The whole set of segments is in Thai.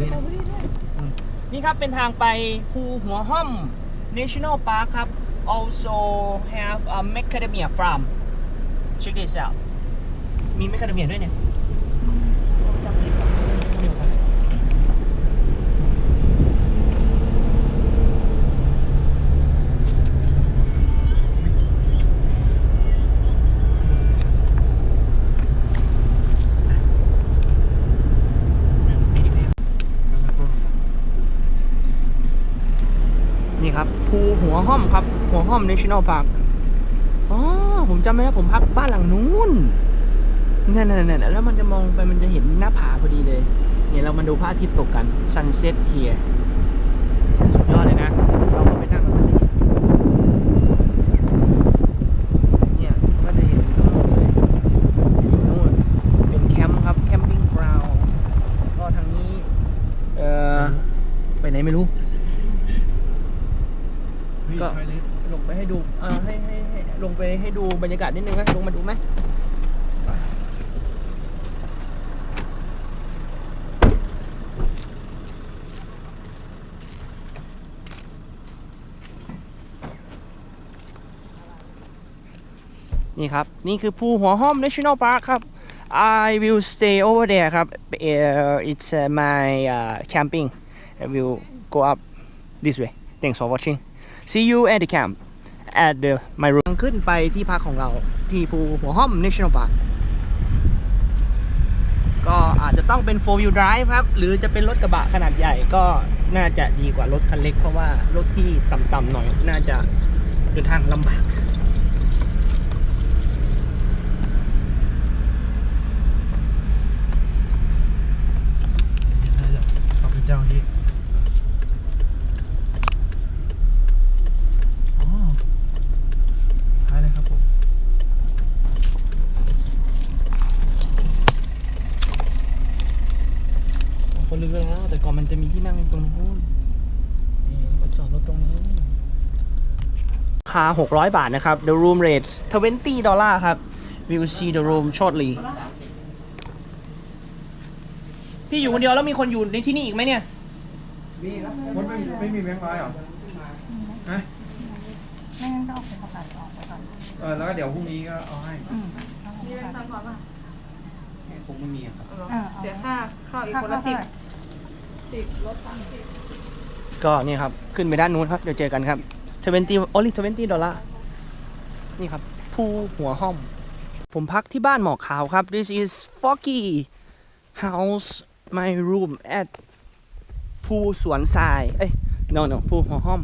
ถือให้หน่อยอืมนี่ครับเป็นทางไปภูหัวห้อม National Park ครับ also have a macadamia farm check this out มีแมคคาเดเมียด้วยเนี่ยจำผิดปะเดี๋ยวก่อนนี่ครับภู หัวห้อมครับ หัวห้อม National Park อ๋อผมจำไม่ได้ผมพักบ้านหลังนู้นนั่นๆๆแล้วมันจะมองไปมันจะเห็นหน้าผาพอดีเลย เนี่ยเรามาดูพระอาทิตย์ตกกัน sunset here สุดยอดเลยนะเราก็ไปนั่งแล้วก็จะเห็นเนี่ยก็จะเห็นทั้งหมดเลยนู่นเป็นแคมป์ครับแคมปิ้งกราวก็ทางนี้ เอ่อ ไปไหนไม่รู้ ก็ลงไปให้ดูเออให้ให้ให้ลงไปให้ดูบรรยากาศนิดนึงนะลงมาดูไหมนี่ครับ นี่คือภูหัวห้อม National Park ครับ I will stay over there ครับ uh, it's uh, my uh, camping I will go up this way thanks for watching see you at the camp at the my room ขึ้นไปที่พักของเราที่ภูหัวห้อม National Park ก็อาจจะต้องเป็น4 wheel drive ครับ หรือจะเป็นรถกระบะขนาดใหญ่ก็น่าจะดีกว่ารถคันเล็ก เพราะว่ารถที่ต่ำๆหน่อย น่าจะเดินทางลำบากน่าจะเขาเป็นเจ้าที่อ๋อท้ายเลยครับผม คนลืมไปแล้ว แต่ ก่อนมันจะมีที่นั่งตรงนู้นนี่ก็จอดรถตรงนี้ราคา 600 บาทนะครับ the room rates 20 ดอลลาร์ครับ we will see the room shortly พี่อยู่คนเดียวแล้วมีคนอยู่ในที่นี่อีกไหมเนี่ย มีครับมันไม่ไม่มีแบงค์ร้อยเหรอฮะไม่งั้นก็เอาเป็นประกาศออกไปก่อนเออแล้วก็เดี๋ยวพรุ่งนี้ก็เอาให้อืมมีเป็นตังค์ก่อนป่ะคงไม่มีอะครับอ่าเสียค่าเข้าอีกคนละสิบ สิบลดสามสิบก็นี่ครับ ขึ้นไปด้านนู้นครับ เดี๋ยวเจอกันครับ20 only 20ดอลลาร์นี่ครับภูหัวห้อม ผมพักที่บ้านหมอกขาวครับ this is Foggy House my room at ภูสวนทราย เอ้ย no no ภูหัวห้อม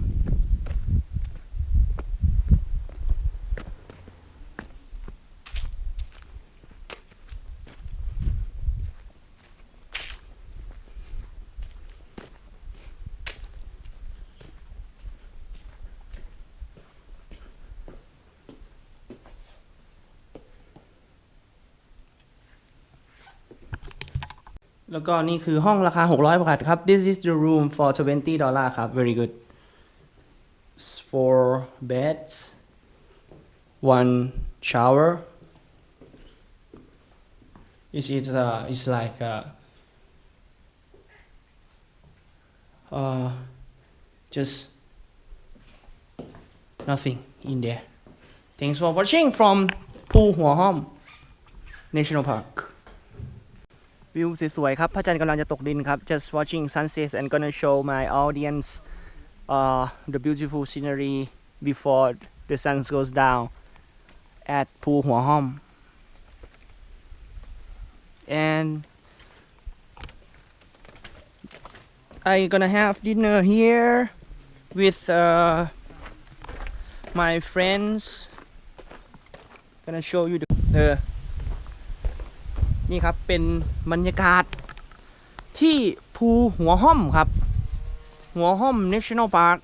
แล้วก็นี่คือห้องราคา 600 บาทครับ this is the room for 20 ดอลลาร์ครับ very good four beds one shower is it uh, it's like uh, uh, just nothing in there thanks for watching from ภูหัวห้อม National Park วิวสวยๆครับ พระจันทร์กำลังจะตกดินครับ just watching sunset and gonna show my audience uh, the beautiful scenery before the sun goes down at ภูหัวห้อม and I gonna have dinner here with uh, my friends gonna show you the, the นี่ครับเป็นบรรยากาศที่ภูหัวห้อมครับ หัวห้อม National Park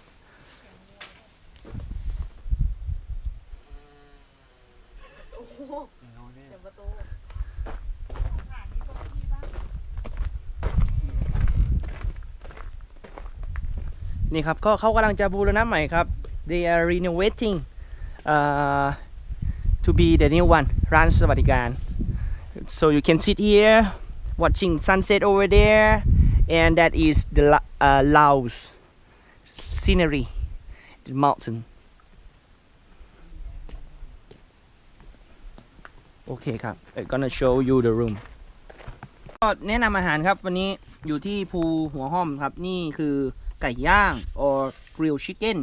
นี่ครับก็เขากำลังจะบูรณะใหม่ครับ they are renovating uh, to be the new one ร้านสวัสดิการ so you can sit here watching sunset over there and that is the La- uh, Laos scenery the mountain โอเคครับ I'm gonna show you the room ก็แนะนำอาหารครับวันนี้อยู่ที่ภูหัวห้อมครับ นี่คือไก่ย่าง or grill chicken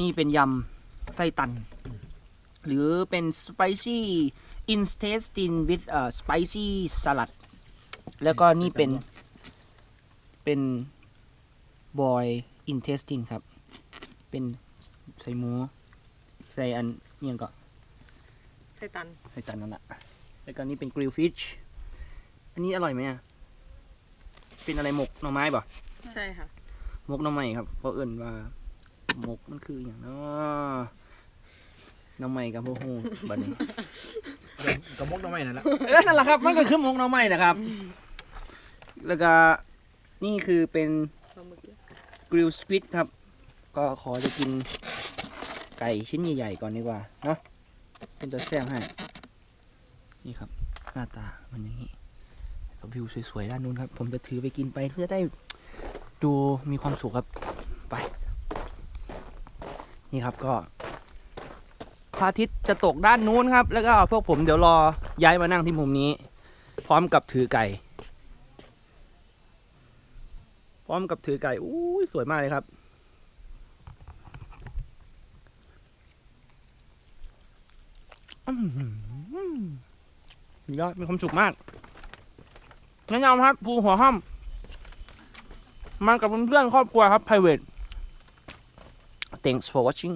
นี่เป็นยำไส้ตัน หรือเป็น spicy intestine with uh, spicy salad แล้วก็นี่เป็นเป็น boy intestine ครับ เป็นใส่หมู ใส่อันเนียงก็ไส้ตันใส่ตันนั่นแหละแล้วก็นี่เป็น grill fish อันนี้อร่อยไหมอะเป็นอะไรหมกหน่อไม้ป่ะใช่ค่ะหมกหน่อไม้ครับ เพราะเอิ่นว่าหมกมันคืออย่างเนาะหน่อไม้กับพวกฮูบัดนี้ กระมกน้ำไม่นั่นแหละเออนั่นแหละครับ มันก็คือหมกหน่อไม้นะครับ แล้วก็นี่คือเป็นกเยอะกริลสควิดครับ ก็ขอจะกินไก่ชิ้นใหญ่ๆก่อนดีกว่าเนาะเป็นตัวแซ่บให้ นี่ครับ หน้าตามันอย่างนี้แล้ววิวสวยๆด้านนู้นครับ ผมจะถือไปกินไปเพื่อได้ดูมีความสุขครับไป นี่ครับก็ พระอาทิตย์จะตกด้านนู้นครับ แล้วก็พวกผมเดี๋ยวรอย้ายมานั่งที่มุมนี้ พร้อมกับถือไก่ พร้อมกับถือไก่อู้ยสวยมากเลยครับอื้อหือยอดมีความสุขมากแนะนำครับภูหัวห้อมมากับเพื่อนๆครอบครัวครับ private thanks for watching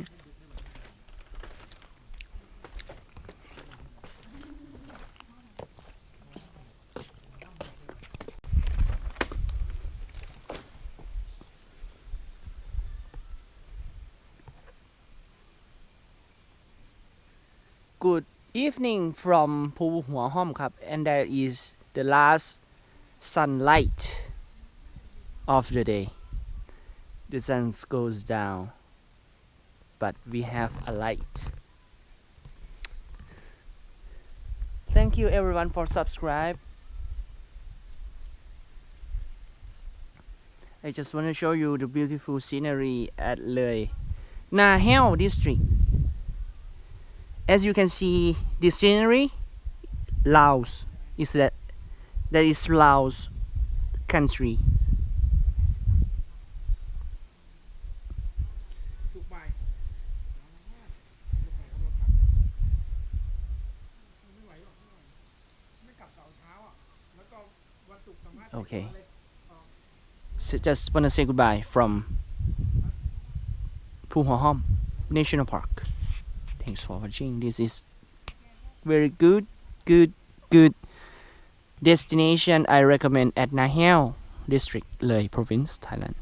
good evening from Phu Hua Hom Cup and that is the last sunlight of the day. The sun goes down but we have a light. Thank you everyone for subscribe. I just want to show you the beautiful scenery at Le Nahel district as you can see this scenery Laos is that that is Laos country. Okay. So just wanna say goodbye from Puhahom National Park thanks for watching. This is very good good good destination I recommend at Heo district Lei province Thailand